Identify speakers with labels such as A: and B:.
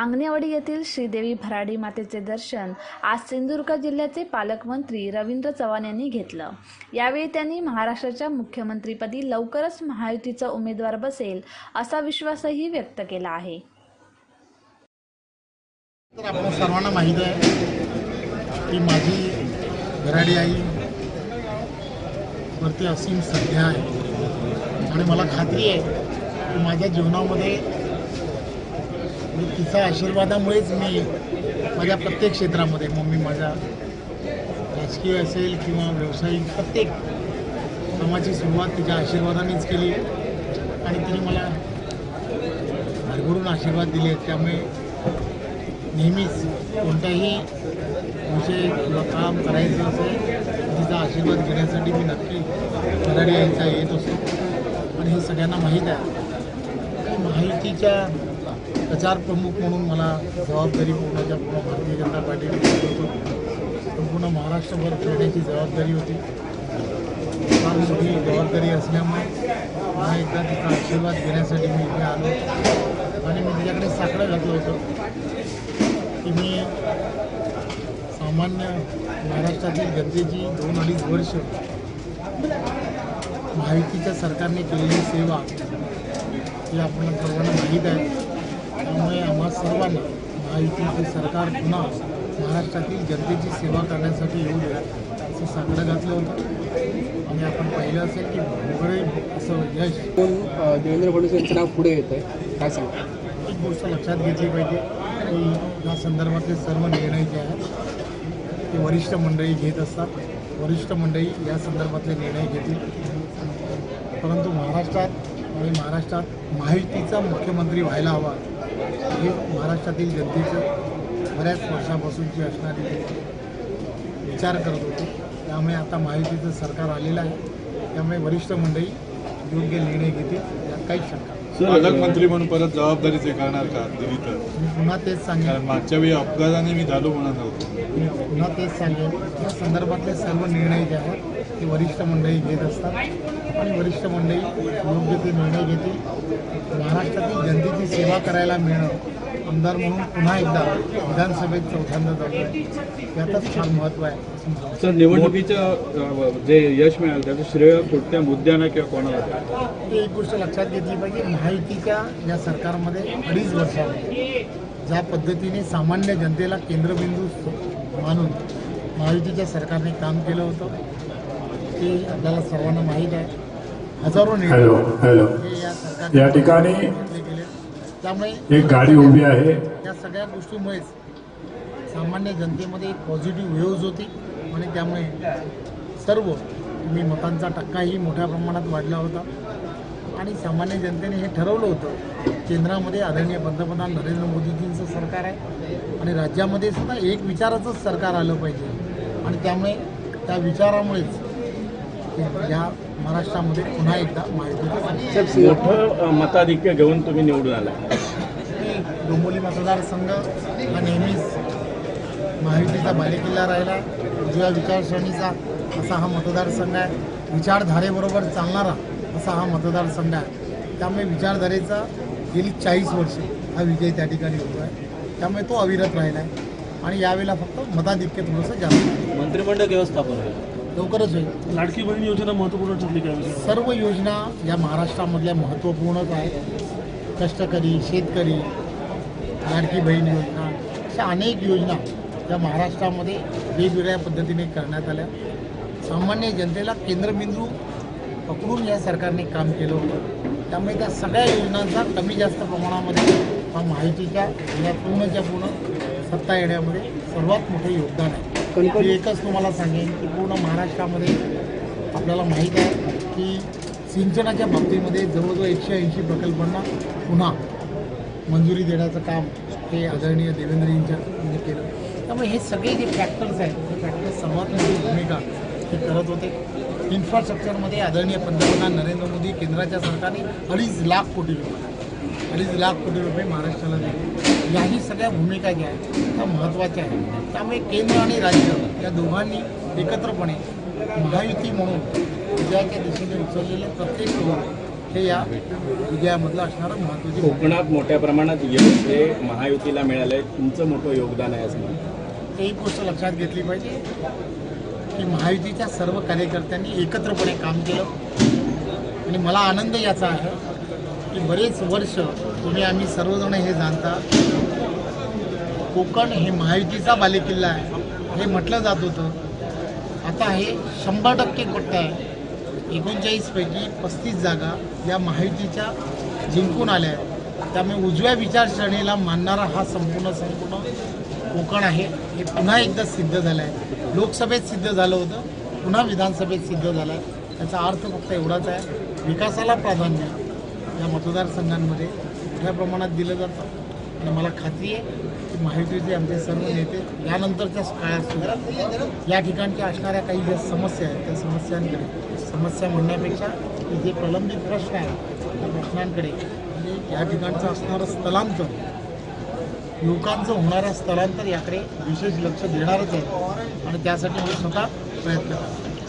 A: आंगणेवाडी येथील श्रीदेवी भराडी मातेचे दर्शन आज सिंधुदुर्ग जिल्ह्याचे पालकमंत्री रवींद्र चव्हाण यांनी घेतलं. यावेळी त्यांनी महाराष्ट्राच्या मुख्यमंत्रीपदी लवकरच महायुतीचा उमेदवार बसेल असा विश्वासही व्यक्त केला आहे.
B: तर आपण सर्वांना माहीत आहे की माझी घराडी आई वरती असीम सध्या आहे. आणि मला खात्री आहे की माझ्या जीवनामध्ये तिचा आशीर्वादामुळेच मी माझ्या प्रत्येक क्षेत्रामध्ये मग मी माझ्या राजकीय असेल किंवा व्यावसायिक प्रत्येक कामाची सुरुवात तिच्या आशीर्वादानेच केली. आणि तिने मला भरभरून आशीर्वाद दिले. आहेत त्यामुळे नेहमीच कोणताही विषय किंवा काम करायचं असेल तिचा आशीर्वाद घेण्यासाठी मी नक्की मराठी यायचा येत असतो. आणि हे सगळ्यांना माहीत आहे. की प्रचार प्रमुख म्हणून मला जबाबदारी पुण्याच्या पूर्ण भारतीय जनता पार्टीने होतो. संपूर्ण महाराष्ट्रभर फिरण्याची जबाबदारी होती. फार मोठी जबाबदारी असल्यामुळे पुन्हा एकदा तिचा आशीर्वाद घेण्यासाठी मी इथे आलो. आणि मी त्याच्याकडे साकडं घातलं होतं की मी सामान्य महाराष्ट्रातील जनतेची दोन अडीच वर्ष महायुतीच्या सरकारने केलेली सेवा ही आपण सर्वांना माहीत आहे. त्यामुळे आम्हा सर्वांना महायुतीचे सरकार पुन्हा महाराष्ट्रातील जनतेची सेवा करण्यासाठी येऊ दे असं साकडं घातलं होतं. आणि आपण पाहिलं असेल की भोगळे असं यश
C: कोण देवेंद्र फडणवीस यांचं नाव पुढे येत आहे काय सांगता?
B: एक गोष्ट लक्षात घेतली पाहिजे की या संदर्भातले सर्व निर्णय जे आहेत ते वरिष्ठ मंडळी घेत असतात. वरिष्ठ मंडळी या संदर्भातले निर्णय घेतील. परंतु महाराष्ट्रात आणि महाराष्ट्रात महायुतीचा मुख्यमंत्री व्हायला हवा. हे महाराष्ट्रातील जनतेचं बऱ्याच वर्षापासूनची असणारी विचार करत होते. त्यामुळे आता महायुतीचं सरकार आलेलं आहे. त्यामुळे वरिष्ठ मंडळी योग्य निर्णय घेतील यात काहीच शंका.
D: पालकमंत्री म्हणून परत जबाबदारी स्वीकारणार का दिली तर
B: मी पुन्हा तेच सांगेन.
D: कारण मागच्या वेळी अपघाताने मी झालो म्हणत होतो
B: मी पुन्हा तेच सांगेन. या संदर्भातले सर्व निर्णय जे आहेत ते वरिष्ठ मंडळी घेत असतात. आणि वरिष्ठ मंडळी योग्य ते निर्णय घेतील. महाराष्ट्रातील जनतेची सेवा करायला मिळणं आमदार म्हणून पुन्हा एकदा विधानसभेत चौथ्यांदा जातो यातच फार महत्त्व आहे.
E: सर निवडणुकीचं जे यश मिळालं त्याचं श्रेय कोणत्या मुद्द्यांना किंवा कोणाला
B: एक गोष्ट लक्षात घेतली पाहिजे महायुतीच्या या सरकारमध्ये अडीच वर्षामध्ये ज्या पद्धतीने सामान्य जनतेला केंद्रबिंदू मानून महायुतीच्या सरकारने काम केलं होतं ते आपल्याला सर्वांना माहीत आहे. हजारो निर्णय
F: हॅलो. हॅलो
B: या
F: ठिकाणी
B: त्यामुळे
F: एक गाडी उभी आहे.
B: या सगळ्या गोष्टीमुळेच सामान्य जनतेमध्ये एक पॉझिटिव्ह व्ह्यूज होती आणि त्यामुळे सर्व मी मतांचा टक्काही मोठ्या प्रमाणात वाढला होता. आणि सामान्य जनतेने हे ठरवलं होतं केंद्रामध्ये आदरणीय पंतप्रधान नरेंद्र मोदीजींचं सरकार आहे आणि राज्यामध्ये सुद्धा एक विचाराचंच सरकार आलं पाहिजे. आणि त्यामुळे त्या विचारामुळेच या महाराष्ट्रामध्ये पुन्हा एकदा माहिती
E: मोठं मताधिक्य घेऊन तुम्ही निवडून आला
B: डोंबोली मतदारसंघ हा नेहमीच महायुतीचा बालेकिल्ला राहिला उजव्या विचारसरणीचा असा हा मतदारसंघ आहे. विचारधारेबरोबर चालणारा असा हा मतदारसंघ आहे. त्यामुळे विचारधारेचा गेली चाळीस वर्ष हा विजय त्या ठिकाणी होतो आहे. त्यामुळे तो अविरत राहिला आहे. आणि यावेळेला फक्त मताधिक्य थोडंसं जास्त.
G: मंत्रिमंडळ व्यवस्थापन
B: लवकरच होईल.
H: लाडकी बहीण योजना महत्त्वपूर्ण ठरली काय
B: सर्व योजना या महाराष्ट्रामधल्या महत्त्वपूर्णच आहेत. कष्टकरी शेतकरी लाडकी बहीण योजना अशा अनेक योजना या महाराष्ट्रामध्ये वेगवेगळ्या पद्धतीने करण्यात आल्या. सामान्य जनतेला केंद्रबिंदू पकडून या सरकारने काम केलं होतं. त्यामुळे त्या सगळ्या योजनांचा कमी जास्त प्रमाणामध्ये हा माहितीच्या या पूर्णच्या पूर्ण सत्ता येण्यामध्ये सर्वात मोठं योगदान आहे. मी एकच तुम्हाला सांगेन की पूर्ण महाराष्ट्रामध्ये आपल्याला माहीत आहे की सिंचनाच्या बाबतीमध्ये जवळजवळ एकशे ऐंशी प्रकल्पांना पुन्हा मंजुरी देण्याचं काम हे आदरणीय देवेंद्रजींच्या म्हणजे केलं. त्यामुळे हे सगळे जे फॅक्टर्स आहेत ते फॅक्टर्स सर्वात मोठी भूमिका हे करत होते. इन्फ्रास्ट्रक्चरमध्ये आदरणीय पंतप्रधान नरेंद्र मोदी केंद्राच्या सरकारने अडीच लाख कोटी रुपये अडीच लाख कोटी रुपये महाराष्ट्राला दिले. याही सगळ्या भूमिका ज्या आहेत त्या महत्त्वाच्या आहेत. त्यामुळे केंद्र आणि राज्य या दोघांनी एकत्रपणे महायुती म्हणून विजयाच्या दिशेने उचललेले प्रत्येक पाऊल हे या विजयामधलं असणारं महत्त्वाची.
F: कोकणात मोठ्या प्रमाणात यश हे महायुतीला मिळालंय. तुमचं मोठं योगदान आहे असं
B: एक गोष्ट लक्षात घेतली पाहिजे की महायुतीच्या सर्व कार्यकर्त्यांनी एकत्रपणे काम केलं. आणि मला आनंद याचा आहे की बरेच वर्ष तुम्ही आम्ही सर्वजण हे जाणता. कोकण हे महायुतीचा बालेकिल्ला आहे. हे म्हटलं जात होतं. आता हे शंभर टक्के कोट्ट आहे. एकोणचाळीसपैकी पस्तीस जागा या महायुतीच्या जिंकून आल्या आहेत. त्यामुळे उजव्या विचारसरणीला मानणारा हा संपूर्ण संपूर्ण कोकण आहे. हे पुन्हा एकदा सिद्ध झालं आहे. लोकसभेत सिद्ध झालं होतं. पुन्हा विधानसभेत सिद्ध झालं आहे. त्याचा अर्थ फक्त एवढाच आहे. विकासाला प्राधान्य. या मतदारसंघांमध्ये मोठ्या प्रमाणात दिलं जातं. आणि मला खात्री आहे की महायुतीचे आमचे सर्व नेते यानंतरच्या काळात सुद्धा या ठिकाणच्या असणाऱ्या काही ज्या समस्या आहेत त्या समस्यांकडे समस्या म्हणण्यापेक्षा की जे प्रलंबित प्रश्न आहेत त्या प्रश्नांकडे म्हणजे या ठिकाणचं असणारं स्थलांतर युवकांचं होणारं स्थलांतर याकडे विशेष लक्ष देणारच आहे. आणि त्यासाठी मी स्वतः प्रयत्न करतो.